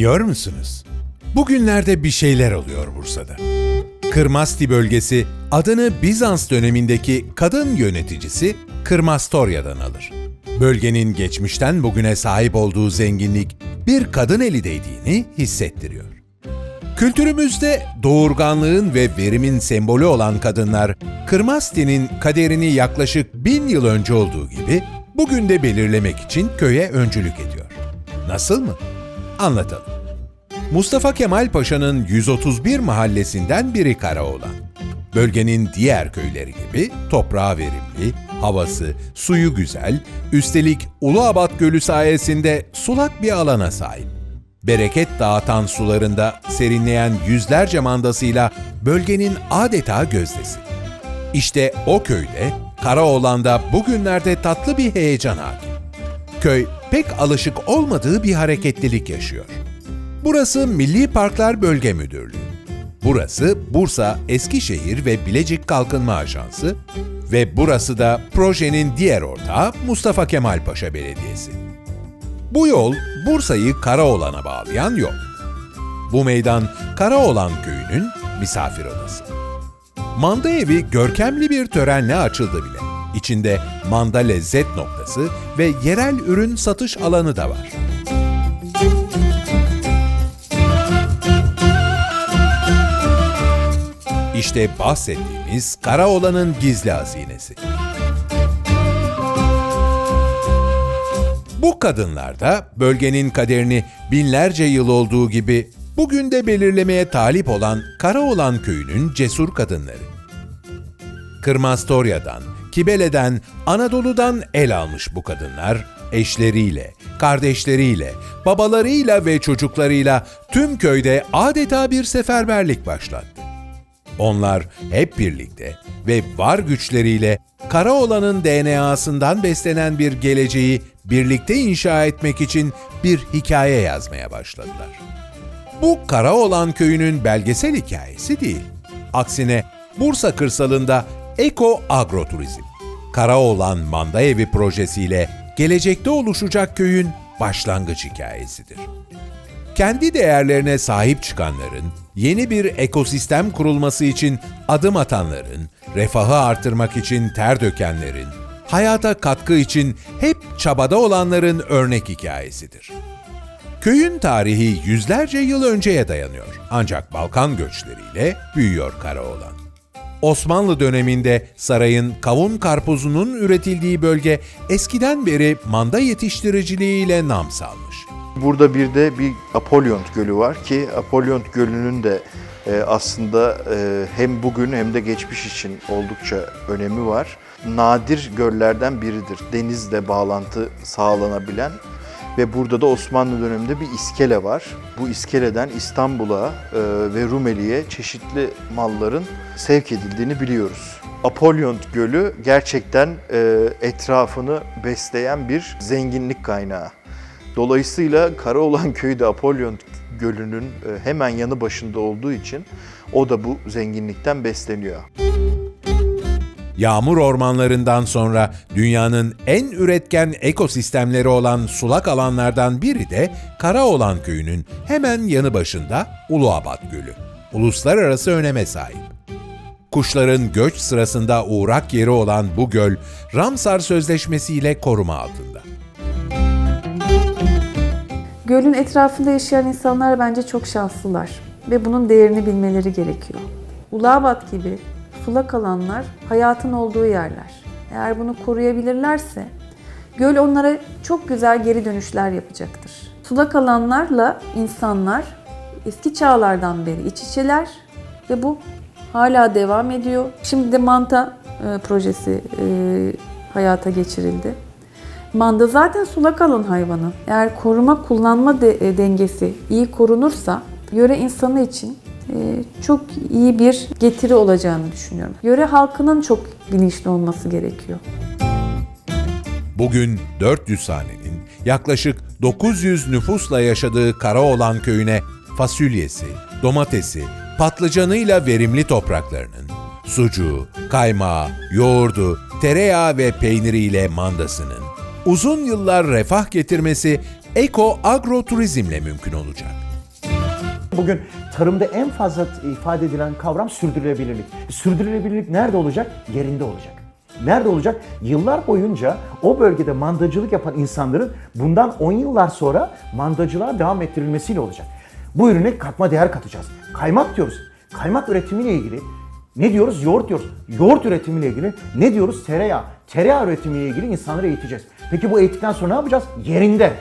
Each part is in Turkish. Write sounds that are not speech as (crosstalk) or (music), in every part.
Biliyor musunuz? Bugünlerde bir şeyler oluyor Bursa'da. Kırmasti bölgesi adını Bizans dönemindeki kadın yöneticisi Kırmastorya'dan alır. Bölgenin geçmişten bugüne sahip olduğu zenginlik bir kadın eli değdiğini hissettiriyor. Kültürümüzde doğurganlığın ve verimin sembolü olan kadınlar, Kırmasti'nin kaderini yaklaşık bin yıl önce olduğu gibi bugün de belirlemek için köye öncülük ediyor. Nasıl mı? Anlatalım. Mustafa Kemal Paşa'nın 131 mahallesinden biri Karaoğlan. Bölgenin diğer köyleri gibi toprağı verimli, havası, suyu güzel, üstelik Uluabat Gölü sayesinde sulak bir alana sahip. Bereket dağıtan sularında serinleyen yüzlerce mandasıyla bölgenin adeta gözdesi. İşte o köyde, Karaoğlan'da bugünlerde tatlı bir heyecan hakim. Köy pek alışık olmadığı bir hareketlilik yaşıyor. Burası Milli Parklar Bölge Müdürlüğü. Burası Bursa, Eskişehir ve Bilecik Kalkınma Ajansı ve burası da projenin diğer ortağı Mustafa Kemal Paşa Belediyesi. Bu yol Bursa'yı Karaoğlan'a bağlayan yol. Bu meydan Karaoğlan Köyü'nün misafir odası. Manda evi görkemli bir törenle açıldı bile. İçinde manda lezzet noktası ve yerel ürün satış alanı da var. İşte bahsettiğimiz Karaoğlan'ın gizli hazinesi. Bu kadınlar da bölgenin kaderini binlerce yıl olduğu gibi bugün de belirlemeye talip olan Karaoğlan köyünün cesur kadınları. Kırmastorya'dan, Kibele'den, Anadolu'dan el almış bu kadınlar, eşleriyle, kardeşleriyle, babalarıyla ve çocuklarıyla tüm köyde adeta bir seferberlik başlattı. Onlar hep birlikte ve var güçleriyle Karaoğlan'ın DNA'sından beslenen bir geleceği birlikte inşa etmek için bir hikaye yazmaya başladılar. Bu Karaoğlan köyünün belgesel hikayesi değil. Aksine Bursa kırsalında Eko Agroturizm, Karaoğlan Manda Evi projesiyle gelecekte oluşacak köyün başlangıç hikayesidir kendi değerlerine sahip çıkanların, yeni bir ekosistem kurulması için adım atanların, refahı artırmak için ter dökenlerin, hayata katkı için hep çabada olanların örnek hikayesidir. Köyün tarihi yüzlerce yıl önceye dayanıyor ancak Balkan göçleriyle büyüyor Karaoğlan. Osmanlı döneminde sarayın kavun karpuzunun üretildiği bölge eskiden beri manda yetiştiriciliğiyle nam salmış. Burada bir de bir Apollyon Gölü var ki Apollyon Gölü'nün de e, aslında e, hem bugün hem de geçmiş için oldukça önemi var. Nadir göllerden biridir. Denizle bağlantı sağlanabilen ve burada da Osmanlı döneminde bir iskele var. Bu iskeleden İstanbul'a e, ve Rumeli'ye çeşitli malların sevk edildiğini biliyoruz. Apollyon Gölü gerçekten etrafını besleyen bir zenginlik kaynağı. Dolayısıyla Karaoğlan (laughs) Köyü de Apollyon Gölü'nün e, hemen yanı başında olduğu için o da bu zenginlikten besleniyor. Yağmur ormanlarından sonra dünyanın en üretken ekosistemleri olan sulak alanlardan biri de Karaoğlan Köyü'nün hemen yanı başında Uluabat Gölü. Uluslararası öneme sahip. Kuşların göç sırasında uğrak yeri olan bu göl, Ramsar Sözleşmesi ile koruma altında. Gölün etrafında yaşayan insanlar bence çok şanslılar ve bunun değerini bilmeleri gerekiyor. Ulabat gibi sulak alanlar hayatın olduğu yerler. Eğer bunu koruyabilirlerse göl onlara çok güzel geri dönüşler yapacaktır. Sulak alanlarla insanlar eski çağlardan beri iç içeler ve bu hala devam ediyor. Şimdi de manta e, projesi e, hayata geçirildi. Manda zaten sulak alan hayvanı. Eğer koruma kullanma de, e, dengesi iyi korunursa yöre insanı için e, çok iyi bir getiri olacağını düşünüyorum. Yöre halkının çok bilinçli olması gerekiyor. Bugün 400 hanenin yaklaşık 900 nüfusla yaşadığı Karaoğlan köyüne fasulyesi, domatesi, patlıcanıyla verimli topraklarının, sucuğu, kaymağı, yoğurdu, tereyağı ve peyniriyle mandasının, uzun yıllar refah getirmesi eko agroturizmle mümkün olacak. bugün tarımda en fazla ifade edilen kavram sürdürülebilirlik. Sürdürülebilirlik nerede olacak? Yerinde olacak. Nerede olacak? Yıllar boyunca o bölgede mandacılık yapan insanların bundan 10 yıllar sonra mandacılığa devam ettirilmesiyle olacak. Bu ürüne katma değer katacağız. Kaymak diyoruz. Kaymak üretimiyle ilgili ne diyoruz? Yoğurt diyoruz. Yoğurt üretimiyle ilgili ne diyoruz? Tereyağı. Tereyağı üretimiyle ilgili insanları eğiteceğiz. Peki bu eğittikten sonra ne yapacağız? Yerinde.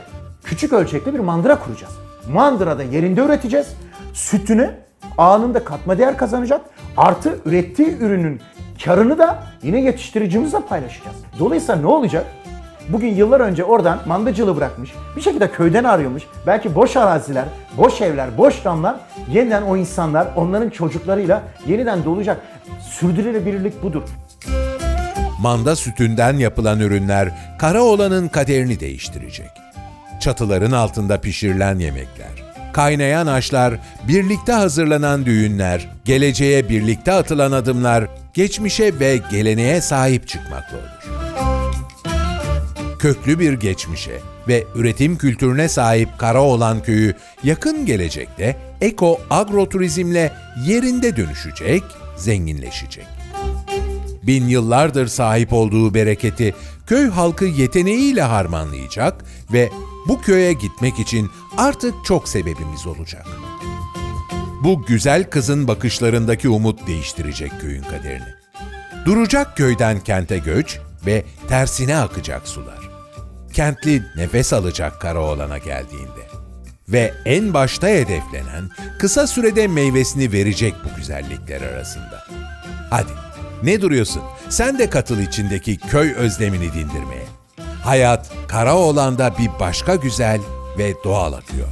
Küçük ölçekte bir mandıra kuracağız. Mandırada yerinde üreteceğiz. Sütünü anında katma değer kazanacak. Artı ürettiği ürünün karını da yine yetiştiricimizle paylaşacağız. Dolayısıyla ne olacak? Bugün yıllar önce oradan mandacılığı bırakmış, bir şekilde köyden arıyormuş. Belki boş araziler, boş evler, boş damlar yeniden o insanlar onların çocuklarıyla yeniden dolacak. Sürdürülebilirlik budur. Manda sütünden yapılan ürünler Karaoğlan'ın kaderini değiştirecek. Çatıların altında pişirilen yemekler, kaynayan aşlar, birlikte hazırlanan düğünler, geleceğe birlikte atılan adımlar, geçmişe ve geleneğe sahip çıkmakla olur. Köklü bir geçmişe ve üretim kültürüne sahip Karaoğlan Köyü yakın gelecekte eko agroturizmle yerinde dönüşecek, zenginleşecek bin yıllardır sahip olduğu bereketi köy halkı yeteneğiyle harmanlayacak ve bu köye gitmek için artık çok sebebimiz olacak. Bu güzel kızın bakışlarındaki umut değiştirecek köyün kaderini. Duracak köyden kente göç ve tersine akacak sular. Kentli nefes alacak Karaoğlan'a geldiğinde. Ve en başta hedeflenen kısa sürede meyvesini verecek bu güzellikler arasında. Hadi ne duruyorsun? Sen de katıl içindeki köy özlemini dindirmeye. Hayat Karaoğlan'da bir başka güzel ve doğal akıyor.